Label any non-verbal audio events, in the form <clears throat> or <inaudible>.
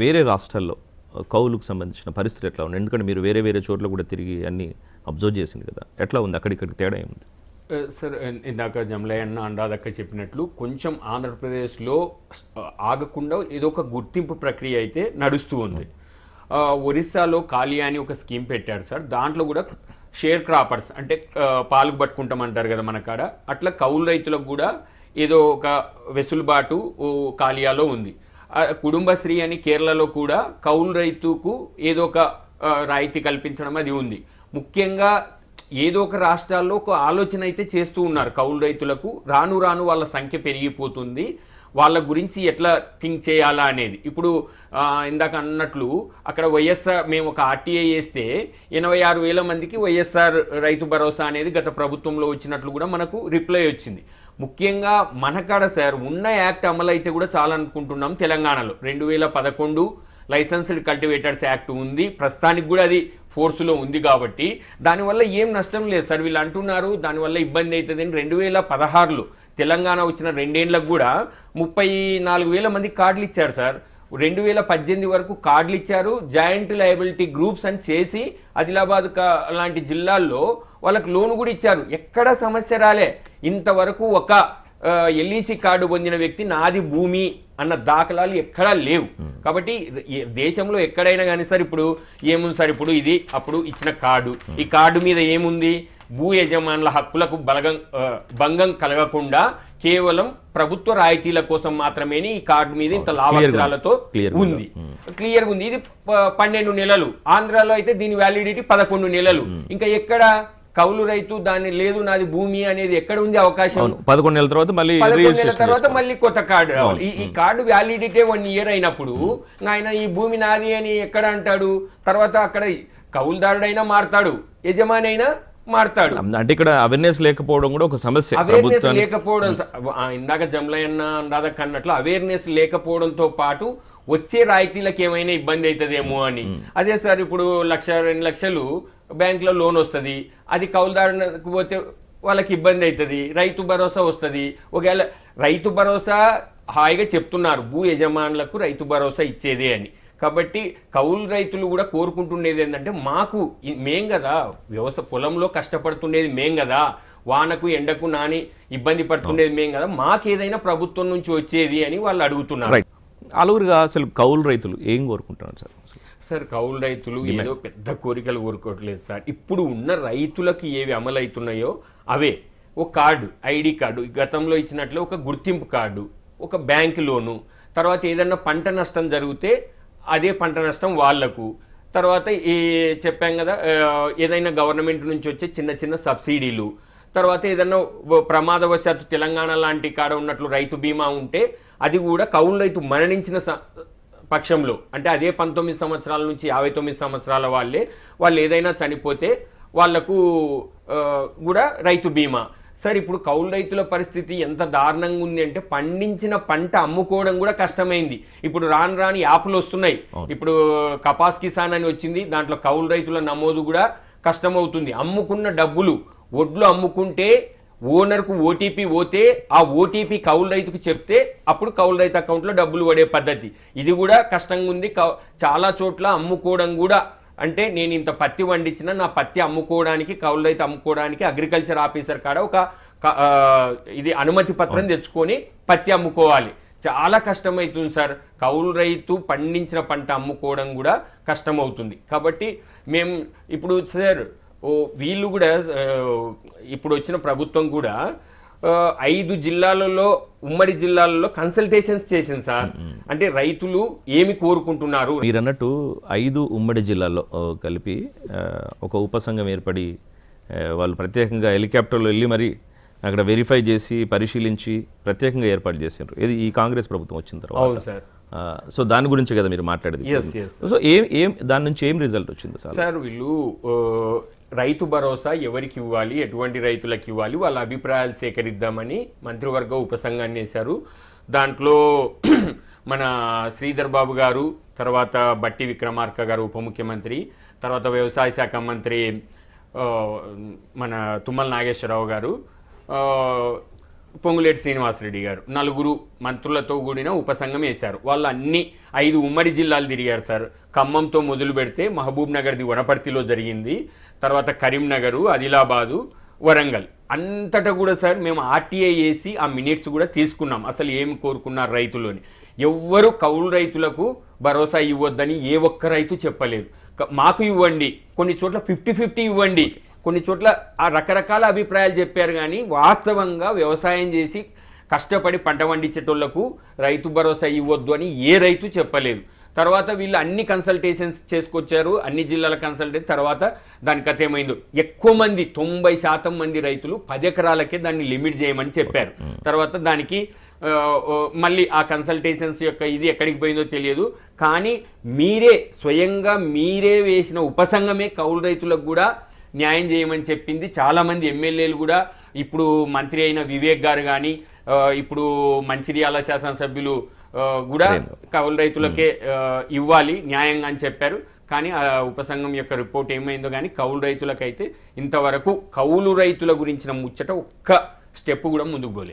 వేరే రాష్ట్రాల్లో కౌలుకు సంబంధించిన పరిస్థితి ఎట్లా ఉంది? ఎందుకంటే మీరు వేరే వేరే చోట్ల కూడా తిరిగి అన్ని అబ్జర్వ్ చేసింది కదా. ఎట్లా ఉంది? అక్కడిక్కడికి తేడా ఏముంది? సార్ ఇందాక జమలయ్య అన్న అండాదక్క చెప్పినట్లు కొంచెం ఆంధ్రప్రదేశ్లో ఆగకుండా ఏదో ఒక గుర్తింపు ప్రక్రియ అయితే నడుస్తూ ఉంది. ఒరిస్సాలో కాలియా అని ఒక స్కీమ్ పెట్టారు సార్. దాంట్లో కూడా షేర్ క్రాపర్స్ అంటే పాలకు పాలు పట్టుకుంటామంటారు కదా మన కాడ. అట్లా కౌలు రైతులకు కూడా ఏదో ఒక వెసులుబాటు కాలియాలో ఉంది. కుటుంబశ్రీ అని కేరళలో కూడా కౌలు రైతుకు ఏదో ఒక రాయితీ కల్పించడం అది ఉంది. ముఖ్యంగా ఏదో ఒక రాష్ట్రాల్లో ఒక ఆలోచన అయితే చేస్తూ ఉన్నారు కౌలు రైతులకు. రాను రాను వాళ్ళ సంఖ్య పెరిగిపోతుంది. వాళ్ళ గురించి ఎట్లా థింక్ చేయాలా అనేది. ఇప్పుడు ఇందాక అన్నట్లు అక్కడ వైఎస్ఆర్ మేము ఒక ఆర్టీఐ వేస్తే ఎనభై ఆరు వేల మందికి వైఎస్ఆర్ రైతు భరోసా అనేది గత ప్రభుత్వంలో వచ్చినట్లు కూడా మనకు రిప్లై వచ్చింది. ముఖ్యంగా మనకాడ సార్ ఉన్న యాక్ట్ అమలు అయితే కూడా చాలా అనుకుంటున్నాం తెలంగాణలో. రెండు వేల పదకొండు లైసెన్స్డ్ కల్టివేటర్స్ యాక్ట్ ఉంది. ప్రస్తుతానికి కూడా అది ఫోర్సులో ఉంది కాబట్టి. దానివల్ల ఏం నష్టం లేదు సార్ వీళ్ళు అంటున్నారు. దానివల్ల ఇబ్బంది అవుతుందని రెండు వేల పదహారులో తెలంగాణ వచ్చిన రెండేళ్ళకు కూడా ముప్పై నాలుగు వేల మంది కార్డులు ఇచ్చారు సార్. రెండు వేల పద్దెనిమిది వరకు కార్డులు ఇచ్చారు. జాయింట్ లయబిలిటీ గ్రూప్స్ అని చేసి ఆదిలాబాద్ లాంటి జిల్లాల్లో వాళ్ళకి లోన్ కూడా ఇచ్చారు. ఎక్కడ సమస్య రాలే. ఇంతవరకు ఒక ఎల్ఈసి కార్డు పొందిన వ్యక్తి నాది భూమి అన్న దాఖలాలు ఎక్కడా లేవు. కాబట్టి దేశంలో ఎక్కడైనా కానీ సార్ ఇప్పుడు ఏముంది సార్ ఇప్పుడు ఇది అప్పుడు ఇచ్చిన కార్డు. ఈ కార్డు మీద ఏముంది? భూ యజమానుల హక్కులకు బలగం భంగం కలగకుండా కేవలం ప్రభుత్వ రాయితీల కోసం మాత్రమే ఈ కార్డు మీద ఇంత గా ఉంది. క్లియర్ ఉంది. ఇది పన్నెండు నెలలు. ఆంధ్రాలో అయితే దీని వ్యాలిడిటీ పదకొండు నెలలు. ఇంకా ఎక్కడ? కౌలు రైతు దాని లేదు నాది భూమి అనేది ఎక్కడ ఉంది అవకాశం? పదకొండు నెలల తర్వాత మళ్ళీ పదకొండు నెలల తర్వాత మళ్ళీ కొత్త కార్డు ఈ- కార్డు వ్యాలిడిటీ వన్ ఇయర్ అయినప్పుడు ఆయన ఈ భూమి నాది అని ఎక్కడ అంటాడు? తర్వాత అక్కడ కౌలుదారుడైనా మారతాడు యజమాని అయినా మారతాడు అంటే ఇక్కడ అవేర్నెస్ లేకపోవడం కూడా ఒక సమస్య అవేర్నెస్ లేకపోవడం ఇందాక జమలయ్యన్న అందాదక్ అన్నట్లు అవేర్నెస్ లేకపోవడంతో పాటు వచ్చే రాయితీలకు ఏమైనా ఇబ్బంది అవుతుందేమో అని. అదే సార్ ఇప్పుడు లక్ష రెండు లక్షలు బ్యాంకులో లోన్ వస్తుంది. అది కౌలుదారునికి పోతే వాళ్ళకి ఇబ్బంది అవుతుంది. రైతు భరోసా వస్తుంది. ఒకవేళ రైతు భరోసా హాయిగా చెప్తున్నారు భూ యజమానులకు రైతు భరోసా ఇచ్చేదే అని. కాబట్టి కౌలు రైతులు కూడా కోరుకుంటుండేది ఏంటంటే మాకు మేం కదా వ్యవసాయ పొలంలో కష్టపడుతుండేది మేం కదా. వానకు ఎండకు నాని ఇబ్బంది పడుతుండేది మేం కదా. మాకు ఏదైనా ప్రభుత్వం నుంచి వచ్చేది అని వాళ్ళు అడుగుతున్నారు. అలువురుగా అసలు కౌలు రైతులు ఏం కోరుకుంటున్నారు సార్? సార్ కౌలు రైతులు ఏదో పెద్ద కోరికలు కోరుకోవట్లేదు సార్. ఇప్పుడు ఉన్న రైతులకు ఏవి అమలవుతున్నాయో అవే. ఒక కార్డు ఐడి కార్డు గతంలో ఇచ్చినట్లు ఒక గుర్తింపు కార్డు ఒక బ్యాంక్ లోను తర్వాత ఏదన్నా పంట నష్టం జరిగితే అదే పంట నష్టం వాళ్ళకు. తర్వాత ఈ చెప్పాం కదా ఏదైనా గవర్నమెంట్ నుంచి వచ్చే చిన్న చిన్న సబ్సిడీలు. తర్వాత ఏదన్నా ప్రమాదవశాత్తు తెలంగాణ లాంటి కాడ ఉన్నట్లు రైతు బీమా ఉంటే అది కూడా కౌలు రైతు మరణించిన పక్షంలో. అంటే అదే పంతొమ్మిది సంవత్సరాల నుంచి యాభై తొమ్మిది సంవత్సరాల వాళ్ళే వాళ్ళు ఏదైనా చనిపోతే వాళ్ళకు కూడా రైతు బీమా. సార్ ఇప్పుడు కౌలు రైతుల పరిస్థితి ఎంత దారుణంగా ఉంది అంటే పండించిన పంట అమ్ముకోవడం కూడా కష్టమైంది. ఇప్పుడు రాను రాని యాప్లు వస్తున్నాయి. ఇప్పుడు కపాస్ కిసాన్ అని వచ్చింది దాంట్లో కౌలు రైతుల నమోదు కూడా కష్టమవుతుంది. అమ్ముకున్న డబ్బులు ఒడ్లు అమ్ముకుంటే ఓనర్కు ఓటీపీ పోతే ఆ ఓటీపీ కౌలు రైతుకు చెప్తే అప్పుడు కౌలు రైతు అకౌంట్లో డబ్బులు పడే పద్ధతి. ఇది కూడా కష్టంగా ఉంది. కౌ- చాలా చోట్ల అమ్ముకోవడం కూడా అంటే నేను ఇంత పత్తి పండించిన నా పత్తి అమ్ముకోవడానికి కౌలు రైతు అమ్ముకోవడానికి అగ్రికల్చర్ ఆఫీసర్ కాడ ఒక క- ఇది అనుమతి పత్రం తెచ్చుకొని పత్తి అమ్ముకోవాలి. చాలా కష్టమవుతుంది సార్. కౌలు రైతు పండించిన పంట అమ్ముకోవడం కూడా కష్టమవుతుంది. కాబట్టి మేము ఇప్పుడు సార్ వీళ్ళు కూడా ఇప్పుడు వచ్చిన ప్రభుత్వం కూడా ఐదు జిల్లాలలో ఉమ్మడి జిల్లాలలో కన్సల్టేషన్స్ చేసింది సార్. అంటే రైతులు ఏమి కోరుకుంటున్నారు? మీరు అన్నట్టు ఐదు ఉమ్మడి జిల్లాల్లో కలిపి ఒక ఉపసంఘం ఏర్పడి వాళ్ళు ప్రత్యేకంగా హెలికాప్టర్లో వెళ్ళి మరి అక్కడ వెరిఫై చేసి పరిశీలించి ప్రత్యేకంగా ఏర్పాటు చేశారు ఇది ఈ కాంగ్రెస్ ప్రభుత్వం వచ్చిన తర్వాత. అవును సార్. ఆ, సో దాని గురించి కదా మీరు మాట్లాడేది సో ఏం ఏం దాని నుంచి ఏం రిజల్ట్ వచ్చింది సార్? సార్ వీళ్ళు రైతు భరోసా ఎవరికి ఇవ్వాలి ఎటువంటి రైతులకు ఇవ్వాలి వాళ్ళ అభిప్రాయాలు సేకరిద్దామని మంత్రివర్గ ఉపసంఘాన్ని వేశారు. దాంట్లో <clears throat> మన శ్రీధర్ బాబు గారు తర్వాత బట్టి విక్రమార్క గారు ఉప ముఖ్యమంత్రి తర్వాత వ్యవసాయ శాఖ మంత్రి మన తుమ్మల నాగేశ్వరరావు గారు పొంగులేటి శ్రీనివాసరెడ్డి గారు. నలుగురు మంత్రులతో కూడిన ఉపసంఘం వేశారు. వాళ్ళు అన్ని ఐదు ఉమ్మడి జిల్లాలు తిరిగారు సార్. ఖమ్మంతో మొదలు పెడితే మహబూబ్ నగర్ది వనపర్తిలో జరిగింది. తర్వాత కరీంనగరు ఆదిలాబాదు వరంగల్. అంతటా కూడా సార్ మేము ఆర్టీఐ వేసి ఆ మినిట్స్ కూడా తీసుకున్నాం. అసలు ఏమి కోరుకున్నారు రైతులు అని ఎవ్వరు కౌలు రైతులకు భరోసా ఇవ్వద్దని ఏ ఒక్క రైతు చెప్పలేదు. మాకు ఇవ్వండి. కొన్ని చోట్ల ఫిఫ్టీ ఫిఫ్టీ ఇవ్వండి. కొన్ని చోట్ల ఆ రకరకాల అభిప్రాయాలు చెప్పారు కానీ వాస్తవంగా వ్యవసాయం చేసి కష్టపడి పంట పండించేటోళ్ళకు రైతు భరోసా ఇవ్వద్దు అని ఏ రైతు చెప్పలేదు. తర్వాత వీళ్ళు అన్ని కన్సల్టేషన్స్ చేసుకొచ్చారు అన్ని జిల్లాల కన్సల్టేషన్ తర్వాత దాని కథ ఏమైందో. ఎక్కువ మంది తొంభై శాతం మంది రైతులు పది ఎకరాలకే దాన్ని లిమిట్ చేయమని చెప్పారు. తర్వాత దానికి మళ్ళీ ఆ కన్సల్టేషన్స్ యొక్క ఇది ఎక్కడికి పోయిందో తెలియదు. కానీ మీరే స్వయంగా మీరే వేసిన ఉపసంఘమే కౌలు రైతులకు కూడా న్యాయం చేయమని చెప్పింది. చాలామంది ఎమ్మెల్యేలు కూడా ఇప్పుడు మంత్రి అయిన వివేక్ గారు కానీ ఇప్పుడు మంచిర్యాల శాసనసభ్యులు కూడా కౌలు రైతులకే ఇవ్వాలి న్యాయంగా అని చెప్పారు. కానీ ఆ ఉపసంఘం యొక్క రిపోర్ట్ ఏమైందో కానీ కౌలు రైతులకైతే ఇంతవరకు కౌలు రైతుల గురించిన ముచ్చట ఒక్క స్టెప్ కూడా ముందుకు పోలేదు